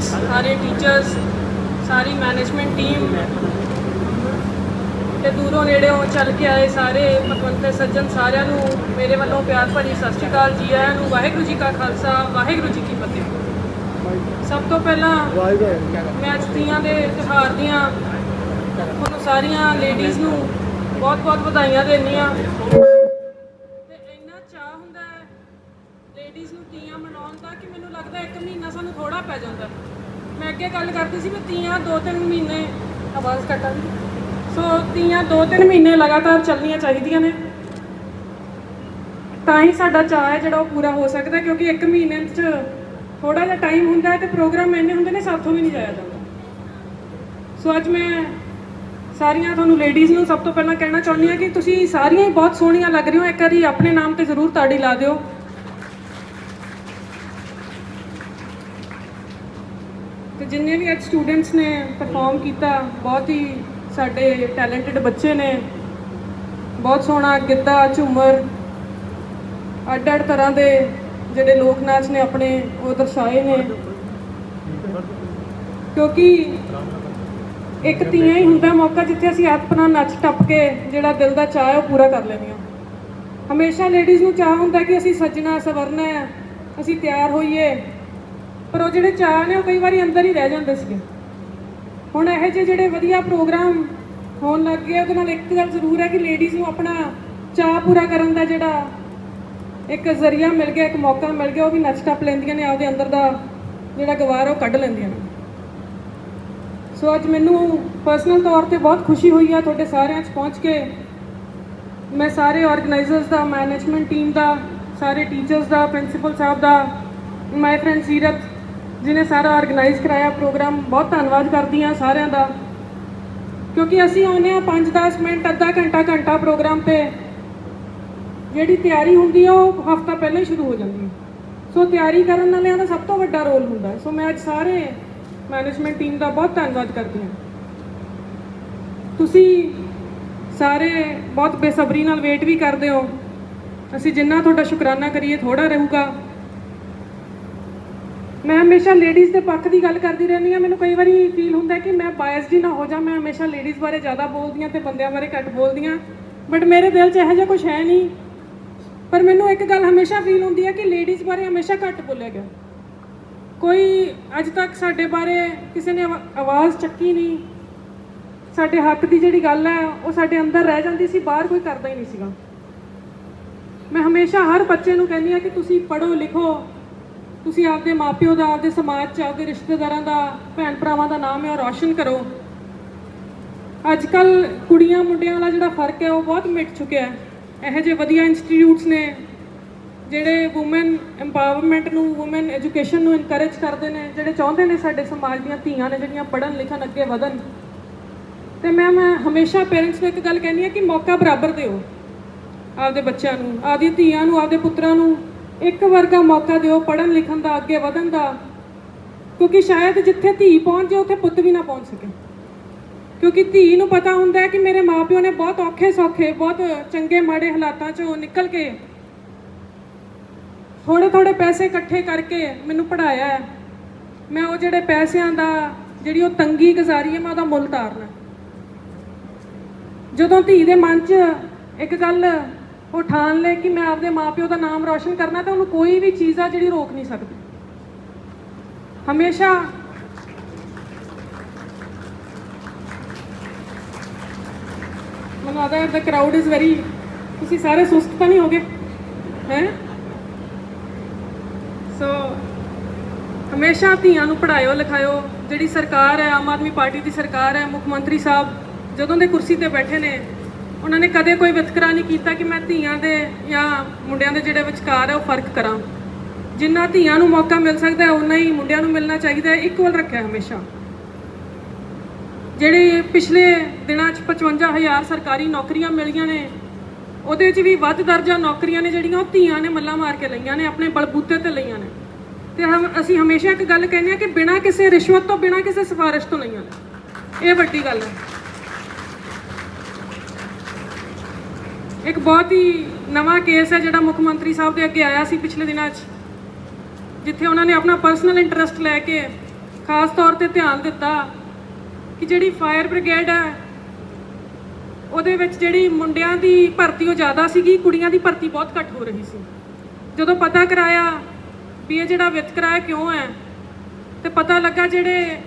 ਸਾਰੇ ਟੀਚਰਸ ਸਾਰੀ management team ਤੇ ਦੂਰੋਂ ਨੇੜੇੋਂ ਚੱਲ ਕੇ ਆਏ ਸਾਰੇ ਪਤਵੰਤੇ ਸੱਜਣ ਸਾਰਿਆਂ ਨੂੰ, ਮੇਰੇ ਵੱਲੋਂ ਪਿਆਰ ਭਰੀ ਸਤਿ ਸ਼੍ਰੀ ਅਕਾਲ ਜੀ ਆਇਆਂ ਨੂੰ, ਵਾਹਿਗੁਰੂ ਜੀ ਕਾ ਖਾਲਸਾ, ਵਾਹਿਗੁਰੂ ਜੀ ਕੀ ਫਤਿਹ। ਸਭ ਤੋਂ ਪਹਿਲਾਂ ਮੈਂ ਅੱਜ ਤੀਆਂ ਦੇ ਤਿਉਹਾਰ ਦੀਆਂ ਤੁਹਾਨੂੰ ਸਾਰੀਆਂ ਲੇਡੀਜ਼ ਨੂੰ ਬਹੁਤ-ਬਹੁਤ ਵਧਾਈਆਂ ਦਿੰਦੀ ਆ ਲੇਡੀਜ਼ ਨੂੰ ਤੀਆਂ ਮਨਾਉਣ ਦਾ ਕਿ ਮੈਨੂੰ ਲੱਗਦਾ ਇੱਕ ਮਹੀਨਾ ਸਾਨੂੰ ਥੋੜਾ ਪੈ ਜਾਂਦਾ। ਮੈਂ ਅੱਗੇ ਗੱਲ ਕਰਦੀ ਸੀ ਵੀ ਤੀਆਂ ਦੋ ਤਿੰਨ ਮਹੀਨੇ ਆਵਾਜ਼ ਕੱਟਾਂ ਸੋ ਤੀਆਂ ਦੋ ਤਿੰਨ ਮਹੀਨੇ ਲਗਾਤਾਰ ਚੱਲਣੀਆਂ ਚਾਹੀਦੀਆਂ ਨੇ। ਤਾਂ ਹੀ ਸਾਡਾ ਚਾਹ ਹੈ ਜਿਹੜਾ ਉਹ ਪੂਰਾ ਹੋ ਸਕਦਾ ਕਿਉਂਕਿ ਇੱਕ ਮਹੀਨੇ 'ਚ ਥੋੜਾ ਜਿਹਾ ਟਾਈਮ ਹੁੰਦਾ ਹੈ ਤੇ ਪ੍ਰੋਗਰਾਮ ਇੰਨੇ ਹੁੰਦੇ ਨੇ ਸਾਥੋਂ ਵੀ ਨਹੀਂ ਜਾਇਆ ਜਾਂਦਾ। ਸੋ ਅੱਜ ਮੈਂ ਸਾਰੀਆਂ ਤੁਹਾਨੂੰ ਲੇਡੀਜ਼ ਨੂੰ ਸਭ ਤੋਂ ਪਹਿਲਾਂ ਕਹਿਣਾ ਚਾਹੁੰਦੀ ਹਾਂ ਕਿ ਤੁਸੀਂ ਸਾਰੀਆਂ ਹੀ ਬਹੁਤ ਸੋਹਣੀਆਂ ਲੱਗ ਰਹੀ ਹੋ। ਇੱਕ ਵਾਰੀ ਆਪਣੇ ਨਾਮ ਤੇ ਜ਼ਰੂਰ ਤਾੜੀ ਲਾ ਦਿਓ। ਜਿੰਨੇ ਵੀ ਅੱਜ ਸਟੂਡੈਂਟਸ ਨੇ ਪਰਫਾਰਮ ਕੀਤਾ, ਬਹੁਤ ਹੀ ਸਾਡੇ ਟੈਲੈਂਟਡ ਬੱਚੇ ਨੇ। ਬਹੁਤ ਸੋਹਣਾ ਗਿੱਧਾ, ਝੂਮਰ ਅੱਡ ਅੱਡ ਤਰ੍ਹਾਂ ਦੇ ਜਿਹੜੇ ਲੋਕ ਨਾਚ ਨੇ ਆਪਣੇ, ਉਹ ਦਰਸਾਏ ਨੇ। ਕਿਉਂਕਿ ਇੱਕ ਤੀਆਂ ਹੀ ਹੁੰਦਾ ਮੌਕਾ ਜਿੱਥੇ ਅਸੀਂ ਆਪਣਾ ਨੱਚ ਟੱਪ ਕੇ ਜਿਹੜਾ ਦਿਲ ਦਾ ਚਾਹ ਹੈ ਉਹ ਪੂਰਾ ਕਰ ਲੈਂਦੇ ਹਾਂ। ਹਮੇਸ਼ਾ ਲੇਡੀਜ਼ ਨੂੰ ਚਾਹ ਹੁੰਦਾ ਕਿ ਅਸੀਂ ਸੱਜਣਾ, ਸਵਰਨਾ ਅਸੀਂ ਤਿਆਰ ਹੋਈਏ। ਪਰ ਉਹ ਜਿਹੜੇ ਚਾਹ ਨੇ ਉਹ ਕਈ ਵਾਰੀ ਅੰਦਰ ਹੀ ਰਹਿ ਜਾਂਦੇ ਸੀਗੇ। ਹੁਣ ਇਹੋ ਜਿਹੇ ਜਿਹੜੇ ਵਧੀਆ ਪ੍ਰੋਗਰਾਮ ਹੋਣ ਲੱਗ ਗਏ ਉਹਦੇ ਨਾਲ ਇੱਕ ਗੱਲ ਜ਼ਰੂਰ ਹੈ ਕਿ ਲੇਡੀਜ਼ ਨੂੰ ਆਪਣਾ ਚਾਹ ਪੂਰਾ ਕਰਨ ਦਾ ਜਿਹੜਾ ਇੱਕ ਜ਼ਰੀਆ ਮਿਲ ਗਿਆ, ਇੱਕ ਮੌਕਾ ਮਿਲ ਗਿਆ, ਉਹ ਵੀ ਨੱਚ ਟੱਪ ਲੈਂਦੀਆਂ ਨੇ, ਆਪਦੇ ਅੰਦਰ ਦਾ ਜਿਹੜਾ ਗਵਾਰ ਉਹ ਕੱਢ ਲੈਂਦੀਆਂ ਨੇ। ਸੋ ਅੱਜ ਮੈਨੂੰ ਪਰਸਨਲ ਤੌਰ ਤੇ ਬਹੁਤ ਖੁਸ਼ੀ ਹੋਈ ਆ ਤੁਹਾਡੇ ਸਾਰਿਆਂ 'ਚ ਪਹੁੰਚ ਕੇ। ਮੈਂ ਸਾਰੇ ਆਰਗੇਨਾਈਜ਼ਰਸ ਦਾ ਮੈਨੇਜਮੈਂਟ ਟੀਮ ਦਾ, ਸਾਰੇ ਟੀਚਰਸ ਦਾ ਪ੍ਰਿੰਸੀਪਲ ਸਾਹਿਬ ਦਾ ਮਾਈ ਫਰੈਂਡ ਸੀਰਤ ਜਿਨੇ ਸਾਰਾ ਆਰਗੇਨਾਈਜ਼ ਕਰਾਇਆ ਪ੍ਰੋਗਰਾਮ ਬਹੁਤ ਧੰਨਵਾਦ ਕਰਦੀ ਆ ਸਾਰਿਆਂ ਦਾ। ਕਿਉਂਕਿ ਅਸੀਂ ਆਉਂਦੇ ਆ 5-10 ਮਿੰਟ, ਅੱਧਾ ਘੰਟਾ ਘੰਟਾ ਪ੍ਰੋਗਰਾਮ ਤੇ। ਜਿਹੜੀ ਤਿਆਰੀ ਹੁੰਦੀ ਆ, ਉਹ ਹਫਤਾ ਪਹਿਲਾਂ ਹੀ ਸ਼ੁਰੂ ਹੋ ਜਾਂਦੀ ਹੈ। ਸੋ ਤਿਆਰੀ ਕਰਨ ਵਾਲਿਆਂ ਦਾ ਸਭ ਤੋਂ ਵੱਡਾ ਰੋਲ ਹੁੰਦਾ ਸੋ ਮੈਂ ਅੱਜ ਸਾਰੇ ਮੈਨੇਜਮੈਂਟ ਟੀਮ ਦਾ ਬਹੁਤ ਧੰਨਵਾਦ ਕਰਦੀ ਹਾਂ। ਤੁਸੀਂ ਸਾਰੇ ਬਹੁਤ ਬੇਸਬਰੀ ਨਾਲ ਵੇਟ ਵੀ ਕਰਦੇ ਹੋ। ਅਸੀਂ ਜਿੰਨਾ ਤੁਹਾਡਾ ਸ਼ੁਕਰਾਨਾ ਕਰੀਏ ਥੋੜਾ ਰਹੂਗਾ। ਮੈਂ ਹਮੇਸ਼ਾ ਲੇਡੀਜ਼ ਦੇ ਪੱਖ ਦੀ ਗੱਲ ਕਰਦੀ ਰਹਿੰਦੀ ਹਾਂ। ਮੈਨੂੰ ਕਈ ਵਾਰੀ ਫੀਲ ਹੁੰਦਾ ਕਿ ਮੈਂ ਬਾਇਸਡ ਹੀ ਨਾ ਹੋ ਜਾ ਮੈਂ ਹਮੇਸ਼ਾ ਲੇਡੀਜ਼ ਬਾਰੇ ਜ਼ਿਆਦਾ ਬੋਲਦੀ ਹਾਂ ਤੇ ਬੰਦਿਆਂ ਬਾਰੇ ਘੱਟ ਬੋਲਦੀ ਹਾਂ। ਬਟ ਮੇਰੇ ਦਿਲ 'ਚ ਇਹੋ ਜਿਹਾ ਕੁਝ ਹੈ ਨਹੀਂ। ਪਰ ਮੈਨੂੰ ਇੱਕ ਗੱਲ ਹਮੇਸ਼ਾ ਫੀਲ ਹੁੰਦੀ ਹੈ ਕਿ ਲੇਡੀਜ਼ ਬਾਰੇ ਹਮੇਸ਼ਾ ਘੱਟ ਬੋਲਿਆ ਗਿਆ। ਕੋਈ ਅੱਜ ਤੱਕ ਸਾਡੇ ਬਾਰੇ ਕਿਸੇ ਨੇ ਆਵਾਜ਼ ਚੱਕੀ ਨਹੀਂ। ਸਾਡੇ ਹੱਕ ਦੀ ਜਿਹੜੀ ਗੱਲ ਹੈ, ਉਹ ਸਾਡੇ ਅੰਦਰ ਰਹਿ ਜਾਂਦੀ ਸੀ, ਬਾਹਰ ਕੋਈ ਕਰਦਾ ਹੀ ਨਹੀਂ ਸੀਗਾ। ਮੈਂ ਹਮੇਸ਼ਾ ਹਰ ਬੱਚੇ ਨੂੰ ਕਹਿੰਦੀ ਆ ਕਿ ਤੁਸੀਂ ਪੜ੍ਹੋ ਲਿਖੋ ਤੁਸੀਂ ਆਪਦੇ ਮਾਪਿਓ ਦਾ, ਆਪਦੇ ਸਮਾਜ 'ਚ, ਆਪਦੇ ਰਿਸ਼ਤੇਦਾਰਾਂ ਦਾ ਭੈਣ ਭਰਾਵਾਂ ਦਾ ਨਾਮ ਹੈ ਉਹ ਰੌਸ਼ਨ ਕਰੋ। ਅੱਜ ਕੱਲ ਕੁੜੀਆਂ, ਮੁੰਡਿਆਂ ਵਾਲਾ ਜਿਹੜਾ ਫ਼ਰਕ ਹੈ, ਉਹ ਬਹੁਤ ਮਿਟ ਚੁੱਕਿਆ ਹੈ। ਇਹੋ ਜਿਹੇ ਵਧੀਆ ਇੰਸਟੀਚਿਊਟਸ ਨੇ, ਜਿਹੜੇ ਔਮਨ ਐਮਪਾਵਰਮੈਂਟ ਨੂੰ ਔਮਨ ਐਜੂਕੇਸ਼ਨ ਨੂੰ ਇਨਕਰੇਜ ਕਰਦੇ ਨੇ, ਜਿਹੜੇ ਚਾਹੁੰਦੇ ਨੇ ਸਾਡੇ ਸਮਾਜ ਦੀਆਂ ਧੀਆਂ ਨੇ, ਜਿਹੜੀਆਂ ਪੜ੍ਹਨ, ਲਿਖਣ, ਅੱਗੇ ਵਧਣ। ਤੇ ਮੈਂ ਮੈਂ ਹਮੇਸ਼ਾ ਪੇਰੈਂਟਸ ਨੂੰ ਇੱਕ ਗੱਲ ਕਹਿੰਦੀ ਆ ਕਿ ਮੌਕਾ ਬਰਾਬਰ ਦਿਓ। ਆਪਦੇ ਬੱਚਿਆਂ ਨੂੰ, ਆਪਦੀਆਂ ਧੀਆਂ ਨੂੰ, ਆਪਦੇ ਪੁੱਤਰਾਂ ਨੂੰ ਇੱਕ ਵਰਗਾ ਮੌਕਾ ਦਿਓ ਪੜ੍ਹਨ ਲਿਖਣ ਦਾ, ਅੱਗੇ ਵਧਣ ਦਾ। ਕਿਉਂਕਿ ਸ਼ਾਇਦ ਜਿੱਥੇ ਧੀ ਪਹੁੰਚ ਜਾਏ, ਉੱਥੇ ਪੁੱਤ ਵੀ ਨਾ ਪਹੁੰਚ ਸਕੇ। ਕਿਉਂਕਿ ਧੀ ਨੂੰ ਪਤਾ ਹੁੰਦਾ ਹੈ ਕਿ ਮੇਰੇ ਮਾਪਿਓ ਨੇ ਬਹੁਤ ਔਖੇ ਸੌਖੇ, ਬਹੁਤ ਚੰਗੇ, ਮਾੜੇ ਹਾਲਾਤਾਂ ਚੋਂ ਨਿਕਲ ਕੇ ਥੋੜੇ ਥੋੜੇ ਪੈਸੇ ਇਕੱਠੇ ਕਰਕੇ ਮੈਨੂੰ ਪੜਾਇਆ ਹੈ। ਮੈਂ ਉਹ ਜਿਹੜੇ ਪੈਸਿਆਂ ਦਾ, ਜਿਹੜੀ ਉਹ ਤੰਗੀ ਗੁਜ਼ਾਰੀ ਹੈ, ਮੈਂ ਉਹਦਾ ਮੁੱਲ ਤਾਰਨਾ ਜਦੋਂ ਧੀ ਦੇ ਮਨ 'ਚ ਇੱਕ ਗੱਲ ਉਹ ਠਾਣ ਲੈ ਕਿ ਮੈਂ ਆਪਦੇ ਮਾਪਿਓ ਦਾ ਨਾਮ ਰੌਸ਼ਨ ਕਰਨਾ ਤਾਂ ਉਹਨੂੰ ਕੋਈ ਵੀ ਚੀਜ਼ ਆ ਜਿਹੜੀ ਰੋਕ ਨਹੀਂ ਸਕਦੀ। ਹਮੇਸ਼ਾ ਮੈਨੂੰ ਆਦਾ ਦਾ ਕਰਾਊਡ ਇਜ਼ ਵੈਰੀ ਤੁਸੀਂ ਸਾਰੇ ਸੁਸਤ ਤਾਂ ਨਹੀਂ ਹੋਗੇ? ਹੈ? ਸੋ ਹਮੇਸ਼ਾ ਧੀਆਂ ਨੂੰ ਪੜਾਇਓ ਲਿਖਾਇਓ, ਜਿਹੜੀ ਸਰਕਾਰ ਹੈ, ਆਮ ਆਦਮੀ ਪਾਰਟੀ ਦੀ ਸਰਕਾਰ ਹੈ, ਮੁੱਖ ਮੰਤਰੀ ਸਾਹਿਬ, ਜਦੋਂ ਦੇ ਕੁਰਸੀ ਤੇ ਬੈਠੇ ਨੇ ਉਹਨਾਂ ਨੇ ਕਦੇ ਕੋਈ ਵਿਤਕਰਾ ਨਹੀਂ ਕੀਤਾ ਕਿ ਮੈਂ ਧੀਆਂ ਦੇ ਜਾਂ ਮੁੰਡਿਆਂ ਦੇ ਜਿਹੜੇ ਵਿਚਕਾਰ ਹੈ ਉਹ ਫ਼ਰਕ ਕਰਾਂ। ਜਿੰਨਾ ਧੀਆਂ ਨੂੰ ਮੌਕਾ ਮਿਲ ਸਕਦਾ ਹੈ ਉਨਾ ਹੀ ਮੁੰਡਿਆਂ ਨੂੰ ਮਿਲਣਾ ਚਾਹੀਦਾ ਹੈ ਇਕੁਅਲ ਰੱਖਿਆ ਹਮੇਸ਼ਾ। ਜਿਹੜੇ ਪਿਛਲੇ ਦਿਨਾਂ 'ਚ 55000 ਸਰਕਾਰੀ ਨੌਕਰੀਆਂ ਮਿਲੀਆਂ ਨੇ, ਉਹਦੇ 'ਚ ਵੀ ਵੱਧ ਦਰਜਾ ਨੌਕਰੀਆਂ ਨੇ ਜਿਹੜੀਆਂ ਉਹ ਧੀਆਂ ਨੇ ਮੱਲਾ ਮਾਰ ਕੇ ਲਈਆਂ ਨੇ, ਆਪਣੇ ਬਲਬੂਤੇ ਤੇ ਲਈਆਂ ਨੇ। ਤੇ ਹਮ, ਅਸੀਂ ਹਮੇਸ਼ਾ ਇੱਕ ਗੱਲ ਕਹਿੰਦੇ ਆ ਕਿ ਬਿਨਾਂ ਕਿਸੇ ਰਿਸ਼ਵਤ ਤੋਂ, ਬਿਨਾਂ ਕਿਸੇ ਸਿਫਾਰਿਸ਼ ਤੋਂ ਲਈਆਂ ਨੇ ਇਹ ਵੱਡੀ ਗੱਲ ਹੈ। ਇੱਕ ਬਹੁਤ ਹੀ ਨਵਾਂ ਕੇਸ ਹੈ ਜਿਹੜਾ ਮੁੱਖ ਮੰਤਰੀ ਸਾਹਿਬ ਦੇ ਅੱਗੇ ਆਇਆ ਸੀ ਪਿਛਲੇ ਦਿਨਾਂ 'ਚ, ਜਿੱਥੇ ਉਹਨਾਂ ਨੇ ਆਪਣਾ ਪਰਸਨਲ ਇੰਟਰਸਟ ਲੈ ਕੇ ਖਾਸ ਤੌਰ ਤੇ ਧਿਆਨ ਦਿੱਤਾ ਕਿ ਜਿਹੜੀ ਫਾਇਰ ਬ੍ਰਿਗੇਡ ਹੈ, ਉਹਦੇ ਵਿੱਚ ਜਿਹੜੀ ਮੁੰਡਿਆਂ ਦੀ ਭਰਤੀ ਉਹ ਜ਼ਿਆਦਾ ਸੀਗੀ, ਕੁੜੀਆਂ ਦੀ ਭਰਤੀ ਬਹੁਤ ਘੱਟ ਹੋ ਰਹੀ ਸੀ। ਜਦੋਂ ਪਤਾ ਕਰਾਇਆ ਵੀ ਇਹ ਜਿਹੜਾ ਵਿਤਕਰਾ ਕਿਉਂ ਹੈ, ਤੇ ਪਤਾ ਲੱਗਾ ਜਿਹੜੇ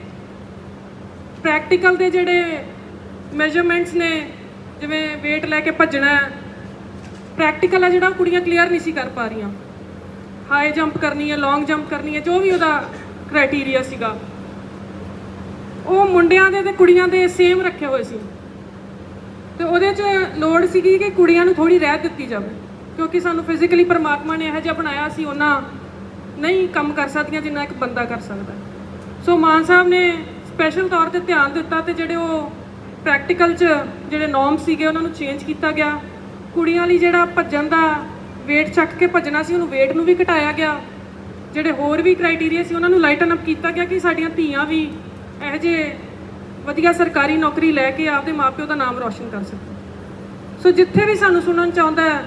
ਪ੍ਰੈਕਟੀਕਲ ਦੇ ਜਿਹੜੇ ਮੈਜ਼ਰਮੈਂਟਸ ਨੇ, ਜਿਵੇਂ weight ਲੈ ਕੇ ਭੱਜਣਾ ਪ੍ਰੈਕਟੀਕਲ ਆ ਜਿਹੜਾ ਕੁੜੀਆਂ ਕਲੀਅਰ ਨਹੀਂ ਸੀ ਕਰ ਪਾ ਰਹੀਆਂ। ਹਾਈ ਜੰਪ ਕਰਨੀ ਹੈ ਲੌਂਗ ਜੰਪ ਕਰਨੀ ਹੈ, ਜੋ ਵੀ ਉਹਦਾ ਕ੍ਰਾਈਟੇਰੀਆ ਸੀਗਾ। ਉਹ ਮੁੰਡਿਆਂ ਦੇ ਤੇ ਕੁੜੀਆਂ ਦੇ ਸੇਮ ਰੱਖੇ ਹੋਏ ਸੀ। ਤੇ ਉਹਦੇ 'ਚ ਲੋੜ ਸੀਗੀ ਕਿ ਕੁੜੀਆਂ ਨੂੰ ਥੋੜੀ ਰਹਿਤ ਦਿੱਤੀ ਜਾਵੇ, ਕਿਉਂਕਿ ਸਾਨੂੰ ਫਿਜ਼ੀਕਲੀ ਪਰਮਾਤਮਾ ਨੇ ਇਹੋ ਜਿਹਾ ਬਣਾਇਆ ਸੀ ਉਹਨਾਂ ਨਹੀਂ ਕੰਮ ਕਰ ਸਕਦੀਆਂ ਜਿੰਨਾ ਇੱਕ ਬੰਦਾ ਕਰ ਸਕਦਾ। ਸੋ ਮਾਨ ਸਾਹਿਬ ਨੇ ਸਪੈਸ਼ਲ ਤੌਰ ਤੇ ਧਿਆਨ ਦਿੱਤਾ ਤੇ ਜਿਹੜੇ ਉਹ ਪ੍ਰੈਕਟੀਕਲ 'ਚ ਜਿਹੜੇ ਨੋਰਮ ਸੀਗੇ, ਉਹਨਾਂ ਨੂੰ ਚੇਂਜ ਕੀਤਾ ਗਿਆ। ਕੁੜੀਆਂ ਲਈ ਜਿਹੜਾ ਭੱਜਣ ਦਾ weight ਚੱਕ ਕੇ ਭੱਜਣਾ ਸੀ, ਉਹਨੂੰ weight ਨੂੰ ਵੀ ਘਟਾਇਆ ਗਿਆ। ਜਿਹੜੇ ਹੋਰ ਵੀ ਕ੍ਰਾਈਟੇਰੀਆ ਸੀ, ਉਹਨਾਂ ਨੂੰ ਲਾਈਟਨ ਅਪ ਕੀਤਾ ਗਿਆ ਕਿ ਸਾਡੀਆਂ ਧੀਆਂ ਵੀ ਇਹੋ ਜਿਹੇ ਵਧੀਆ ਸਰਕਾਰੀ ਨੌਕਰੀ ਲੈ ਕੇ ਆਪਦੇ ਮਾਪਿਓ ਦਾ ਨਾਮ ਰੌਸ਼ਨ ਕਰ ਸਕਣ। ਸੋ ਜਿੱਥੇ ਵੀ ਸਾਨੂੰ ਸੁਣਨ ਚਾਹੁੰਦਾ ਹੈ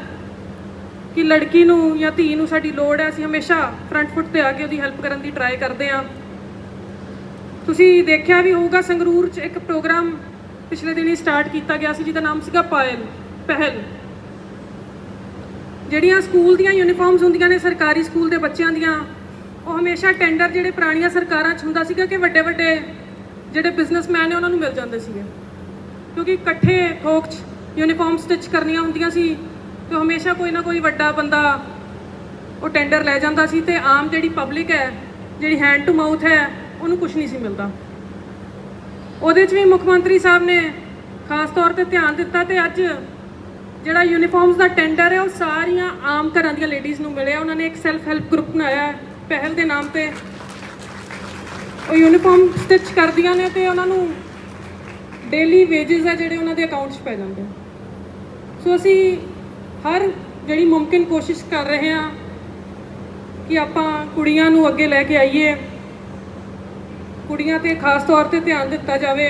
ਕਿ ਲੜਕੀ ਨੂੰ ਜਾਂ ਧੀ ਨੂੰ ਸਾਡੀ ਲੋੜ ਹੈ, ਅਸੀਂ ਹਮੇਸ਼ਾ ਫਰੰਟ ਫੁੱਟ ਤੇ ਆ ਕੇ ਉਹਦੀ ਹੈਲਪ ਕਰਨ ਦੀ ਟਰਾਈ ਕਰਦੇ ਹਾਂ। ਤੁਸੀਂ ਦੇਖਿਆ ਵੀ ਹੋਊਗਾ, ਸੰਗਰੂਰ 'ਚ ਇੱਕ ਪ੍ਰੋਗਰਾਮ ਪਿਛਲੇ ਦਿਨੀ ਸਟਾਰਟ ਕੀਤਾ ਗਿਆ ਸੀ, ਜਿਹਦਾ ਨਾਮ ਸੀਗਾ ਪਾਇਲ, ਪਹਿਲ। ਜਿਹੜੀਆਂ ਸਕੂਲ ਦੀਆਂ ਯੂਨੀਫਾਰਮਸ ਹੁੰਦੀਆਂ ਨੇ, ਸਰਕਾਰੀ ਸਕੂਲ ਦੇ ਬੱਚਿਆਂ ਦੀਆਂ, ਉਹ ਹਮੇਸ਼ਾ ਟੈਂਡਰ ਜਿਹੜੇ ਪੁਰਾਣੀਆਂ ਸਰਕਾਰਾਂ 'ਚ ਹੁੰਦਾ ਸੀਗਾ ਕਿ ਵੱਡੇ ਵੱਡੇ ਜਿਹੜੇ ਬਿਜ਼ਨਸਮੈਨ ਨੇ ਉਹਨਾਂ ਨੂੰ ਮਿਲ ਜਾਂਦੇ ਸੀਗੇ। ਕਿਉਂਕਿ ਇਕੱਠੇ ਥੋਕ 'ਚ ਯੂਨੀਫਾਰਮ ਸਟਿਚ ਕਰਨੀਆਂ ਹੁੰਦੀਆਂ ਸੀ ਤੇ ਹਮੇਸ਼ਾ ਕੋਈ ਨਾ ਕੋਈ ਵੱਡਾ ਬੰਦਾ ਉਹ ਟੈਂਡਰ ਲੈ ਜਾਂਦਾ ਸੀ ਤੇ ਆਮ ਜਿਹੜੀ ਪਬਲਿਕ ਹੈ, ਜਿਹੜੀ ਹੈਂਡ ਟੂ ਮਾਊਥ ਹੈ, ਉਹਨੂੰ ਕੁਝ ਨਹੀਂ ਸੀ ਮਿਲਦਾ। ਉਹਦੇ 'ਚ ਵੀ ਮੁੱਖ ਮੰਤਰੀ ਸਾਹਿਬ ਨੇ ਖਾਸ ਤੌਰ ਤੇ ਧਿਆਨ ਦਿੱਤਾ ਤੇ ਅੱਜ ਜਿਹੜਾ ਯੂਨੀਫਾਰਮਸ ਦਾ ਟੈਂਡਰ ਹੈ, ਉਹ ਸਾਰੀਆਂ ਆਮ ਘਰਾਂ ਦੀਆਂ ਲੇਡੀਜ਼ ਨੂੰ ਮਿਲਿਆ। ਉਹਨਾਂ ਨੇ ਇੱਕ ਸੈਲਫ ਹੈਲਪ ਗਰੁੱਪ ਬਣਾਇਆ ਪਹਿਲ ਦੇ ਨਾਮ ਤੇ। ਉਹ ਯੂਨੀਫਾਰਮ ਸਟਿਚ ਕਰਦੀਆਂ ਨੇ ਤੇ ਉਹਨਾਂ ਨੂੰ ਡੇਲੀ ਵੇਜਸ ਹੈ ਜਿਹੜੇ ਉਹਨਾਂ ਦੇ ਅਕਾਊਂਟ 'ਚ ਪੈ ਜਾਂਦੇ ਸੋ ਅਸੀਂ ਹਰ ਜਿਹੜੀ ਮੁਮਕਿਨ ਕੋਸ਼ਿਸ਼ ਕਰ ਰਹੇ ਹਾਂ ਕਿ ਆਪਾਂ ਕੁੜੀਆਂ ਨੂੰ ਅੱਗੇ ਲੈ ਕੇ ਆਈਏ। ਕੁੜੀਆਂ ਤੇ ਖਾਸ ਤੌਰ ਤੇ ਧਿਆਨ ਦਿੱਤਾ ਜਾਵੇ।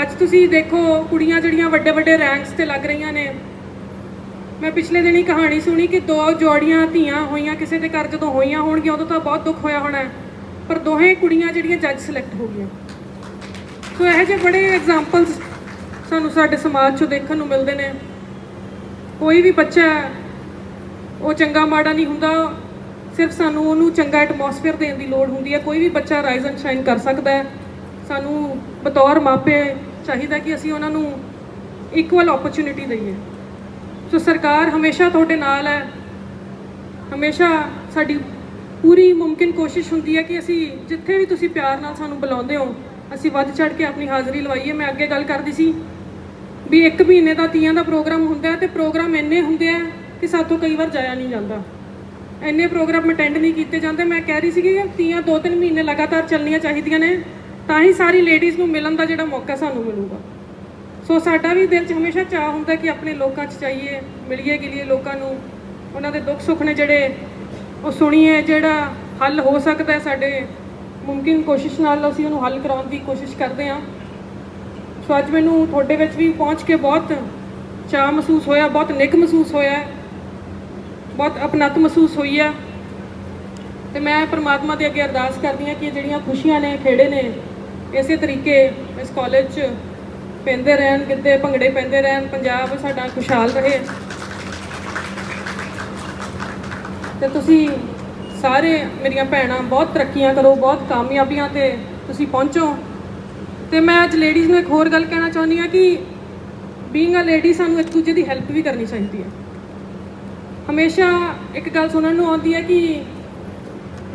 ਅੱਜ ਤੁਸੀਂ ਦੇਖੋ ਕੁੜੀਆਂ ਜਿਹੜੀਆਂ ਵੱਡੇ ਵੱਡੇ ਰੈਂਕਸ ਤੇ ਲੱਗ ਰਹੀਆਂ ਨੇ। ਮੈਂ ਪਿਛਲੇ ਦਿਨੀ ਕਹਾਣੀ ਸੁਣੀ ਕਿ ਦੋ ਜੋੜੀਆਂ ਧੀਆਂ ਹੋਈਆਂ ਕਿਸੇ ਦੇ ਘਰ ਜਦੋਂ ਹੋਈਆਂ ਹੋਣਗੀਆਂ, ਉਦੋਂ ਤਾਂ ਬਹੁਤ ਦੁੱਖ ਹੋਇਆ ਹੋਣਾ ਪਰ ਦੋਹੇ ਕੁੜੀਆਂ ਜਿਹੜੀਆਂ ਜੱਜ ਸਿਲੈਕਟ ਹੋ ਗਈਆਂ। ਸੋ ਇਹੋ ਜਿਹੇ ਬੜੇ ਐਗਜ਼ਾਮਪਲਸ ਸਾਨੂੰ ਸਾਡੇ ਸਮਾਜ 'ਚੋਂ ਦੇਖਣ ਨੂੰ ਮਿਲਦੇ ਨੇ। ਕੋਈ ਵੀ ਬੱਚਾ ਉਹ ਚੰਗਾ ਮਾੜਾ ਨਹੀਂ ਹੁੰਦਾ। ਸਿਰਫ ਸਾਨੂੰ ਉਹਨੂੰ ਚੰਗਾ ਐਟਮੋਸਫੇਅਰ ਦੇਣ ਦੀ ਲੋੜ ਹੁੰਦੀ ਹੈ। ਕੋਈ ਵੀ ਬੱਚਾ ਰਾਈਜ਼ ਐਂਡ ਸ਼ਾਈਨ ਕਰ ਸਕਦਾ ਹੈ। ਸਾਨੂੰ ਬਤੌਰ ਮਾਪੇ ਚਾਹੀਦਾ ਕਿ ਅਸੀਂ ਉਹਨਾਂ ਨੂੰ ਇਕੁਅਲ ਓਪਰਚੁਨਿਟੀ ਦਈਏ। ਸੋ ਸਰਕਾਰ ਹਮੇਸ਼ਾ ਤੁਹਾਡੇ ਨਾਲ ਹੈ। ਹਮੇਸ਼ਾ ਸਾਡੀ ਪੂਰੀ ਮੁਮਕਿਨ ਕੋਸ਼ਿਸ਼ ਹੁੰਦੀ ਹੈ ਕਿ ਅਸੀਂ ਜਿੱਥੇ ਵੀ ਤੁਸੀਂ ਪਿਆਰ ਨਾਲ ਸਾਨੂੰ ਬੁਲਾਉਂਦੇ ਹੋ, ਅਸੀਂ ਵੱਧ ਚੜ ਕੇ ਆਪਣੀ ਹਾਜ਼ਰੀ ਲਵਾਈਏ। ਮੈਂ ਅੱਗੇ ਗੱਲ ਕਰਦੀ ਸੀ ਵੀ ਇੱਕ ਮਹੀਨੇ ਦਾ ਤੀਆਂ ਦਾ ਪ੍ਰੋਗਰਾਮ ਹੁੰਦਾ ਤੇ ਪ੍ਰੋਗਰਾਮ ਇੰਨੇ ਹੁੰਦੇ ਆ ਕਿ ਸਾਥੋਂ ਕਈ ਵਾਰ ਜਾਇਆ ਨਹੀਂ ਜਾਂਦਾ। ਇੰਨੇ ਪ੍ਰੋਗਰਾਮ ਅਟੈਂਡ ਨਹੀਂ ਕੀਤੇ ਜਾਂਦੇ। ਮੈਂ ਕਹਿ ਰਹੀ ਸੀ ਕਿ ਤੀਆਂ ਦੋ ਤਿੰਨ ਮਹੀਨੇ ਲਗਾਤਾਰ ਚੱਲਣੀਆਂ ਚਾਹੀਦੀਆਂ ਨੇ। ਤਾਂ ਹੀ ਸਾਰੀ ਲੇਡੀਜ਼ ਨੂੰ ਮਿਲਣ ਦਾ ਜਿਹੜਾ ਮੌਕਾ ਸਾਨੂੰ ਮਿਲੂਗਾ। ਸੋ ਸਾਡਾ ਵੀ ਦਿਲ 'ਚ ਹਮੇਸ਼ਾ ਚਾਹ ਹੁੰਦਾ ਕਿ ਆਪਣੇ ਲੋਕਾਂ 'ਚ ਚਾਹੀਏ ਮਿਲੀਏ ਗਿਲੀਏ ਲੋਕਾਂ ਨੂੰ। ਉਹਨਾਂ ਦੇ ਦੁੱਖ ਸੁੱਖ ਨੇ ਜਿਹੜੇ ਉਹ ਸੁਣੀਏ, ਜਿਹੜਾ ਹੱਲ ਹੋ ਸਕਦਾ ਸਾਡੇ ਮੁਮਕਿਨ ਕੋਸ਼ਿਸ਼ ਨਾਲ ਅਸੀਂ ਉਹਨੂੰ ਹੱਲ ਕਰਾਉਣ ਦੀ ਕੋਸ਼ਿਸ਼ ਕਰਦੇ ਹਾਂ। ਸੋ ਅੱਜ ਮੈਨੂੰ ਤੁਹਾਡੇ ਵਿੱਚ ਵੀ ਪਹੁੰਚ ਕੇ ਬਹੁਤ ਚਾਹ ਮਹਿਸੂਸ ਹੋਇਆ, ਬਹੁਤ ਨਿੱਘ ਮਹਿਸੂਸ ਹੋਇਆ ਬਹੁਤ ਅਪਨਤ ਮਹਿਸੂਸ ਹੋਈ ਆ ਤੇ ਮੈਂ ਪ੍ਰਮਾਤਮਾ ਦੇ ਅੱਗੇ ਅਰਦਾਸ ਕਰਦੀ ਹਾਂ ਕਿ ਜਿਹੜੀਆਂ ਖੁਸ਼ੀਆਂ ਨੇ, ਖੇੜੇ ਨੇ ਇਸੇ ਤਰੀਕੇ ਇਸ ਕਾਲਜ 'ਚ ਪੈਂਦੇ ਰਹਿਣ ਗਿੱਧੇ ਭੰਗੜੇ ਪੈਂਦੇ ਰਹਿਣ, ਪੰਜਾਬ ਸਾਡਾ ਖੁਸ਼ਹਾਲ ਰਹੇ। ਤੇ ਤੁਸੀਂ ਸਾਰੇ ਮੇਰੀਆਂ ਭੈਣਾਂ, ਬਹੁਤ ਤਰੱਕੀਆਂ ਕਰੋ, ਬਹੁਤ ਕਾਮਯਾਬੀਆਂ ਤੇ ਤੁਸੀਂ ਪਹੁੰਚੋ। ਤੇ ਮੈਂ ਅੱਜ ਲੇਡੀਜ਼ ਨੂੰ ਇੱਕ ਹੋਰ ਗੱਲ ਕਹਿਣਾ ਚਾਹੁੰਦੀ ਹਾਂ ਕਿ ਬੀਇੰਗ ਅ ਲੇਡੀ ਸਾਨੂੰ ਇੱਕ ਦੂਜੇ ਦੀ ਹੈਲਪ ਵੀ ਕਰਨੀ ਚਾਹੀਦੀ ਹੈ। ਹਮੇਸ਼ਾ ਇੱਕ ਗੱਲ ਸੁਣਨ ਨੂੰ ਆਉਂਦੀ ਹੈ ਕਿ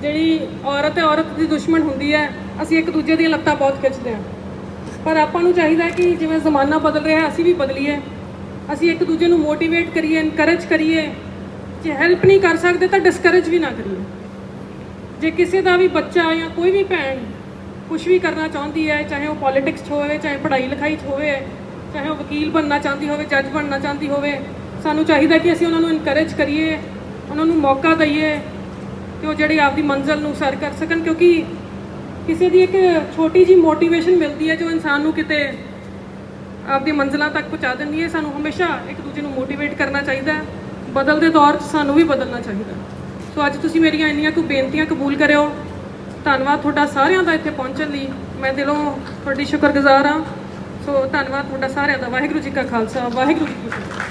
ਜਿਹੜੀ ਔਰਤ ਹੈ, ਔਰਤ ਦੀ ਦੁਸ਼ਮਣ ਹੁੰਦੀ ਹੈ ਅਸੀਂ ਇੱਕ ਦੂਜੇ ਦੀਆਂ ਲੱਤਾਂ ਬਹੁਤ ਖਿੱਚਦੇ ਹਾਂ। ਪਰ ਆਪਾਂ ਨੂੰ ਚਾਹੀਦਾ ਹੈ ਕਿ ਜਿਵੇਂ ਜ਼ਮਾਨਾ ਬਦਲ ਰਿਹਾ ਅਸੀਂ ਵੀ ਬਦਲੀਏ। ਅਸੀਂ ਇੱਕ ਦੂਜੇ ਨੂੰ ਮੋਟੀਵੇਟ ਕਰੀਏ ਇਨਕਰੇਜ ਕਰੀਏ। ਜੇ ਹੈਲਪ ਨਹੀਂ ਕਰ ਸਕਦੇ ਤਾਂ ਡਿਸਕਰੇਜ ਵੀ ਨਾ ਕਰੀਏ। ਜੇ ਕਿਸੇ ਦਾ ਵੀ ਬੱਚਾ ਜਾਂ ਕੋਈ ਵੀ ਭੈਣ ਕੁਝ ਵੀ ਕਰਨਾ ਚਾਹੁੰਦੀ ਹੈ, ਚਾਹੇ ਉਹ ਪੋਲਿਟਿਕਸ 'ਚ ਹੋਵੇ, ਚਾਹੇ ਪੜ੍ਹਾਈ ਲਿਖਾਈ 'ਚ ਹੋਵੇ, ਚਾਹੇ ਉਹ ਵਕੀਲ ਬਣਨਾ ਚਾਹੁੰਦੀ ਹੋਵੇ ਜੱਜ ਬਣਨਾ ਚਾਹੁੰਦੀ ਹੋਵੇ, ਸਾਨੂੰ ਚਾਹੀਦਾ ਕਿ ਅਸੀਂ ਉਹਨਾਂ ਨੂੰ ਇਨਕਰੇਜ ਕਰੀਏ, ਉਹਨਾਂ ਨੂੰ ਮੌਕਾ ਦਈਏ ਕਿ ਉਹ ਜਿਹੜੀ ਆਪਦੀ ਮੰਜ਼ਲ ਨੂੰ ਸਰ ਕਰ ਸਕਣ ਕਿਉਂਕਿ ਕਿਸੇ ਦੀ ਇੱਕ ਛੋਟੀ ਜੀ ਮੋਟੀਵੇਸ਼ਨ ਮਿਲਦੀ ਹੈ ਜੋ ਇਨਸਾਨ ਨੂੰ ਕਿਤੇ ਆਪਦੀ ਮੰਜ਼ਲਾਂ ਤੱਕ ਪਹੁੰਚਾ ਦਿੰਦੀ ਹੈ ਸਾਨੂੰ ਹਮੇਸ਼ਾ ਇੱਕ ਦੂਜੇ ਨੂੰ ਮੋਟੀਵੇਟ ਕਰਨਾ ਚਾਹੀਦਾ ਹੈ। ਬਦਲਦੇ ਦੌਰ 'ਚ ਸਾਨੂੰ ਵੀ ਬਦਲਣਾ ਚਾਹੀਦਾ ਸੋ ਅੱਜ ਤੁਸੀਂ ਮੇਰੀਆਂ ਇੰਨੀਆਂ ਕੁ ਬੇਨਤੀਆਂ ਕਬੂਲ ਕਰਿਓ। ਧੰਨਵਾਦ ਤੁਹਾਡਾ ਸਾਰਿਆਂ ਦਾ ਇੱਥੇ ਪਹੁੰਚਣ ਲਈ। ਮੈਂ ਦਿਲੋਂ ਤੁਹਾਡੀ ਸ਼ੁਕਰਗੁਜ਼ਾਰ ਹਾਂ। ਸੋ ਧੰਨਵਾਦ ਤੁਹਾਡਾ ਸਾਰਿਆਂ ਦਾ। ਵਾਹਿਗੁਰੂ ਜੀ ਕਾ ਖਾਲਸਾ, ਵਾਹਿਗੁਰੂ ਜੀ ਕੀ ਫਤਿਹ।